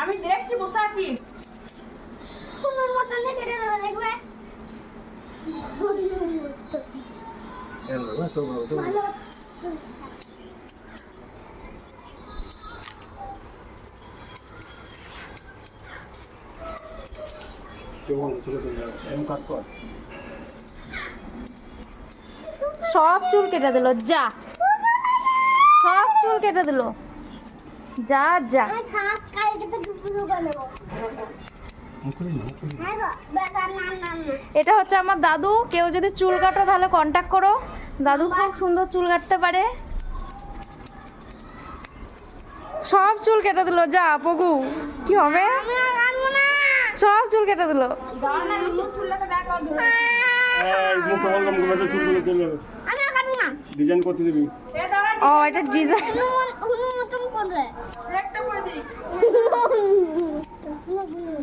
আমি দেখছি বসে আছি। কোনোর মতন কেটে দেবে দেখবে? সব চুল কেটে দিল যা। সব চুল কেটে দিল। যা যা। হ্যাঁ এটা হচ্ছে আমার দাদু। কেউ যদি চুল কাটো তাহলে কন্ট্যাক্ট করো। দাদু খুব সুন্দর চুল কাটতে পারে। সব চুল কেটে দিল যা পগু। কি হবে? সব চুল কেটে দিল। মুখ চলে ডিজাইন করতে দিবি? ও এটা ডিজাইন। মতন করবে একটা করে দিই। হুনু